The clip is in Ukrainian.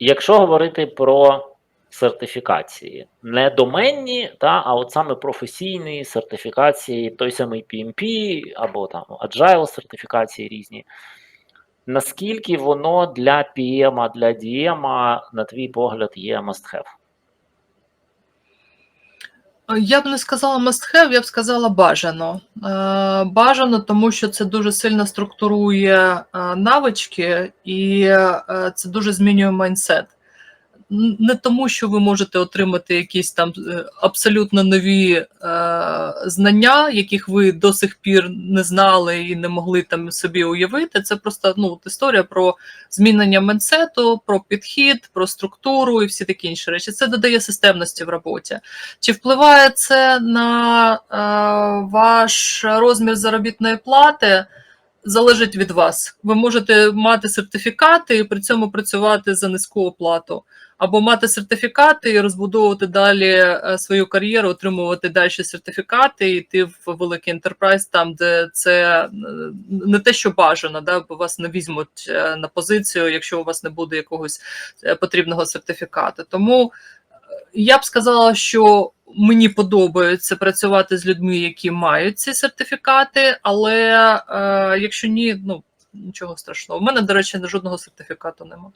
якщо говорити про сертифікації, не доменні, та, а от саме професійні сертифікації, той самий PMP або там Agile сертифікації різні. Наскільки воно для PM, для DM, на твій погляд, є must have? Я б не сказала must have, я б сказала бажано. Е, Бажано, тому що це дуже сильно структурує е, навички і е, це дуже змінює майндсет. Не тому, що ви можете отримати якісь там е, абсолютно нові е, знання, яких ви до сих пір не знали і не могли там собі уявити. Це просто ну, історія про змінення майндсету, про підхід, про структуру і всі такі інші речі. Це додає системності в роботі. Чи впливає це на е, ваш розмір заробітної плати? Залежить від вас. Ви можете мати сертифікати і при цьому працювати за низьку оплату, або мати сертифікати і розбудовувати далі е, свою кар'єру, отримувати далі сертифікати, і йти в великий ентерпрайз, там де це е, не те, що бажано, да, бо вас не візьмуть е, на позицію, якщо у вас не буде якогось потрібного сертифікату. Тому я б сказала, що мені подобається працювати з людьми, які мають ці сертифікати, але е, якщо ні, ну нічого страшного. У мене, до речі, жодного сертифікату немає.